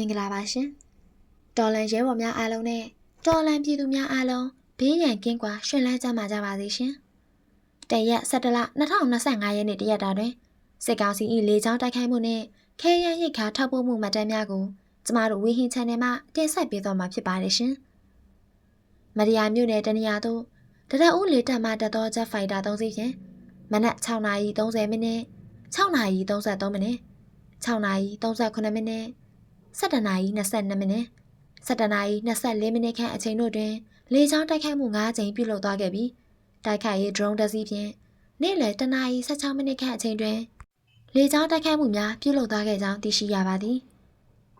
မင်္ဂလာပါရှင်တော်လန်ရဲဘော်များအားလုံးနဲ့တော်လန်ပြည်သူများအားလုံးဘေးရန်ကင်းကွာရှင်လန်းကြမှာကြပါစေရှင်တရက်17လ2025ရက်နေ့တရက်တာတွင်စစ်ကောင်စီ၏လေကြောင်းတိုက်ခိုက်မှုနှင့်ခဲယမ်းရိတ်ခါထောက်ပို့မှုမှတ်တမ်းများကိုကျမတို့ဝီဟင် channel မှာတင်ဆက်ပေးသွားမှာဖြစ်ပါတယ်ရှင်မဒီယာမြို့နယ်တနေရာသို့တရက်ဦးလေတပ်မှတက်သော Jet Fighter 3စီးဖြင့်မနက်6:30မိနစ်6:33မိနစ်6:38မိနစ် 7နာရီ22မိနစ်7နာရီ24မိနစ်ခန့်အချိန်တို့တွင်လေကြောင်းတိုက်ခိုက်မှု9ကြိမ်ပြုလုပ်သွားခဲ့ပြီးတိုက်ခိုက်ရေး drone တစ်စီးဖြင့်နေ့လယ်တနာရီ16မိနစ်ခန့်အချိန်တွင်လေကြောင်းတိုက်ခိုက်မှုများပြုလုပ်သွားခဲ့ကြောင်းသိရှိရပါသည်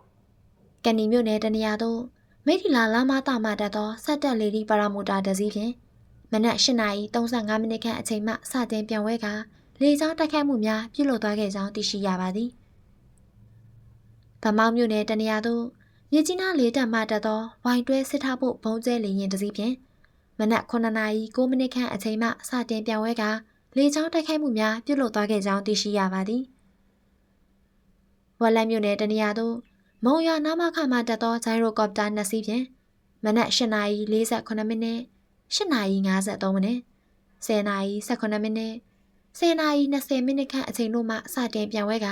။ကန်နီမြို့နယ်တနေရာသို့မိထီလာလမ်းမတာမှတက်သောစက်တက်လေဒီပါရာမိုတာတစ်စီးဖြင့်မနက်၈နာရီ35မိနစ်ခန့်အချိန်မှစတင်ပြန်ဝဲကလေကြောင်းတိုက်ခိုက်မှုများပြုလုပ်သွားခဲ့ကြောင်းသိရှိရပါသည်။ ဗမောင်းမြို့နယ်တနေရာသို့မြစ်ကြီးနားလေတပ်မှတက်သောဝိုင်တွဲစစ်ထားဖို့ဘုံကျဲလေရင်တစ်စီးဖြင့်မနက်9နာရီ9မိနစ်ခန့်အချိန်မှစတင်ပြန်ဝဲကလေကြောင်းတိုက်ခိုက်မှုများပြုလုပ်သွားခဲ့ကြောင်းသိရှိရပါသည်။ဝက်လက်မြို့နယ်တနေရာသို့မုံရနာမခမှတက်သောဂျိုင်ရိုကော်ပတာနှစ်စီးဖြင့်မနက်8နာရီ48မိနစ်8နာရီ53မိနစ်10နာရီ18မိနစ် 10နာရီ20မိနစ်ခန့်အချိန်တို့မှစတင်ပြန်ဝဲက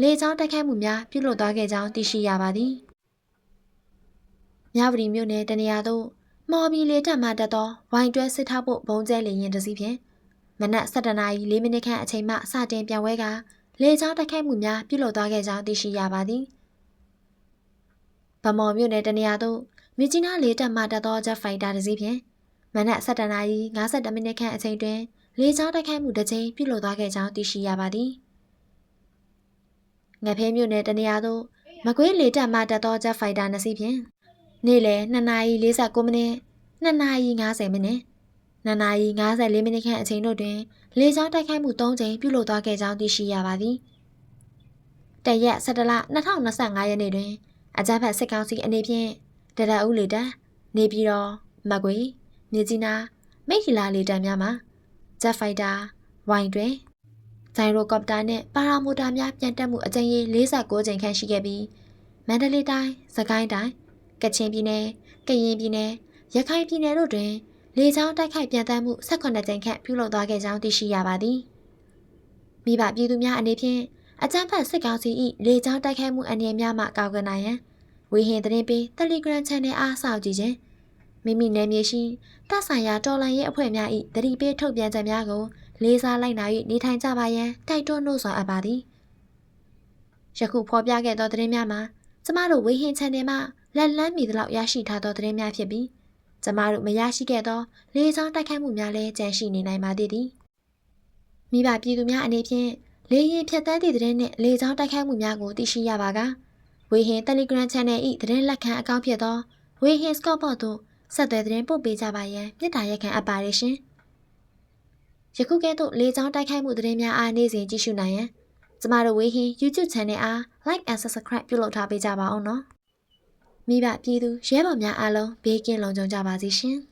လေကြောင်းတိုက်ခိုက်မှုများပြုလုပ်သွားခဲ့ကြောင်းသိရှိရပါသည်။မြဝတီမြို့နယ်တနေရာသို့မော်ဘီလေတပ်မှတက်သောဝိုင်တွဲစစ်ထားဖို့ဘုံကျဲလေရင်တစ်စီးဖြင့်မနက်7နာရီ4မိနစ်ခန့်အချိန်မှစတင်ပြန်ဝဲကလေကြောင်းတိုက်ခိုက်မှုများပြုလုပ်သွားခဲ့ကြောင်းသိရှိရပါသည်။ဗမော်မြို့နယ်တနေရာသို့မြကြီးနားလေတပ်မှတက်သော Jet Fighter တစ်စီးဖြင့်မနက်7နာရီ52မိနစ်ခန့်အချိန်တွင် လေကြောင်းတိုက်ခိုက်မှုတစ်ကြိမ်ပြုလုပ်သွားခဲ့ကြောင်းသိရှိရပါသည်။ငဖဲမြို့နယ်တနေရာသို့မကွေးလေတပ်မှတက်သော Jet Fighter နှစ်စီးဖြင့်နေ့လယ်2နာရီ49မိနစ်2နာရီ50မိနစ်2နာရီ54မိနစ်ခန့်အချိန်တို့တွင်လေကြောင်းတိုက်ခိုက်မှု3ကြိမ်ပြုလုပ်သွားခဲ့ကြောင်းသိရှိရပါသည်။တရက်17လ2025ရက်နေ့တွင်အကြမ်းဖက်စစ်ကောင်စီအနေဖြင့်တရအုပ်လေတပ်နေပြည်တော်မကွေမြကြီးနားမိထီလာလေတပ်များမှာ Jet Fighter ဝိုင်တွင်ဇိုင်ရိုကော်ပတာနှင့်ပါရာမိုတာများပြန်တက်မှုအကြိမ်ရေ46ကြိမ်ခန့်ရှိခဲ့ပြီးမန္တလေးတိုင်း၊စကိုင်းတိုင်း၊ကချင်ပြည်နယ်၊ကရင်ပြည်နယ်၊ရခိုင်ပြည်နယ်တို့တွင်လေကြောင်းတိုက်ခိုက်ပြန်တမ်းမှု18ကြိမ်ခန့်ပြုလုပ်သွားခဲ့ကြောင်းသိရှိရပါသည်။မိဘပြည်သူများအနေဖြင့်အကြမ်းဖက်စစ်ကောင်စီ၏လေကြောင်းတိုက်ခိုက်မှုအနေများမှကာကွယ်နိုင်ရန်ဝေဟင်သတင်းပေး Telegram Channel အားစောင့်ကြည့်ခြင်း မိမိနယ်မြေရှိတပ်ဆိုင်ရာတော်လှန်ရေးအဖွဲ့များ၏တတိပေးထုတ်ပြန်ချက်များကိုလေးစားလိုက်နာ၍နေထိုင်ကြပါရန်တိုက်တွန်းနှိုးဆော်အပ်ပါသည်ယခုဖော်ပြခဲ့သောသတင်းများမှာကျမတို့ဝေဟင် channel မှာလက်လန်းမီသလောက်ရရှိထားသောသတင်းများဖြစ်ပြီးကျမတို့မရရှိခဲ့သောလေးစားတိုက်ခိုက်မှုများလည်းကြန့်ရှိနေနိုင်ပါသေးသည်မိဘပြည်သူများအနေဖြင့်လေရင်ဖြတ်သန်းသည့်သတင်းနှင့်လေကြောင်းတိုက်ခိုက်မှုများကိုသိရှိရပါကဝေဟင် Telegram Channel ၏သတင်းလက်ခံအကောင့်ဖြစ်သောဝေဟင် Scoreboard သို့ ဆက်သွယ်သတင်းပို့ပေးကြပါရန်မြစ်တာရက်ခံအပ်ပါရရှင်။ယခုကဲ့သို့လေကြောင်းတိုက်ခိုက်မှုသတင်းများအားနေ့စဉ်ကြည့်ရှုနိုင်ရန်ကျမတို့ဝေဟင် YouTube Channel အား Like and Subscribe ပြုလုပ်ထားပေးကြပါအောင်နော်။မိဘပြည်သူရဲဘော်များအားလုံးဘေးကင်းလုံခြုံကြပါစေရှင်။